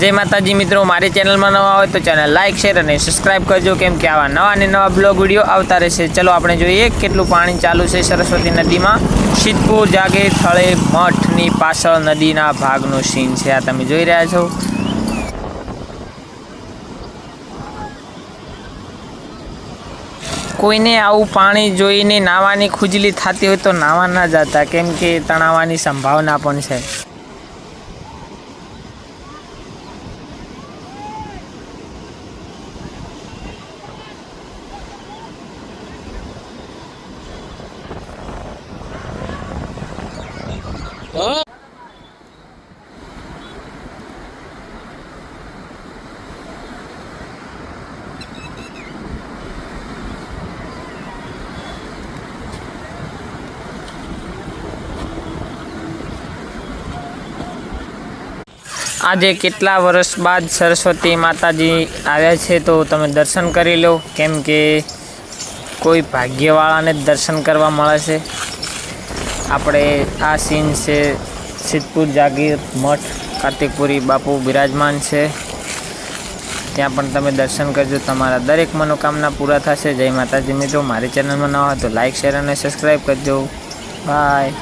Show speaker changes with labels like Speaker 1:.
Speaker 1: જય માતાજી મિત્રો, મારી ચેનલમાં નવા હોય તો ચેનલ લાઇક શેર અને સબસ્ક્રાઇબ કરજો, કેમ કે આવા નવા અને નવા બ્લોગ વીડિયો આવતા રહેશે. ચલો, આપણે જોઈએ કેટલું પાણી ચાલુ છે સરસ્વતી નદીમાં. સિદ્ધપુર જાગે થળે, મઠની પાછળ નદીના ભાગનું સીન છે. આ તમે જોઈ રહ્યા છો. કોઈને આવું પાણી જોઈને નાવાની ખુજલી થતી હોય તો નાવા ના જતા, કેમ કે તણાવવાની સંભાવના પણ છે. આજે કેટલા વર્ષ બાદ સરસ્વતી માતાજી આવ્યા છે તો તમે દર્શન કરી લો. કેમ કે કોઈ ભાગ્યવાળાને જ દર્શન કરવા મળે છે. આપણે આ સીન છે સિદ્ધપુર જાગીર મઠ, કાર્તિકપુરી બાપુ બિરાજમાન છે. ત્યાં પણ તમે દર્શન કરજો. તમારા દરેક મનોકામના પૂરા થશે. જય માતાજી મિત્રો, મારી ચેનલમાં ન હોય તો લાઇક શેર અને સબસ્ક્રાઈબ કરજો. બાય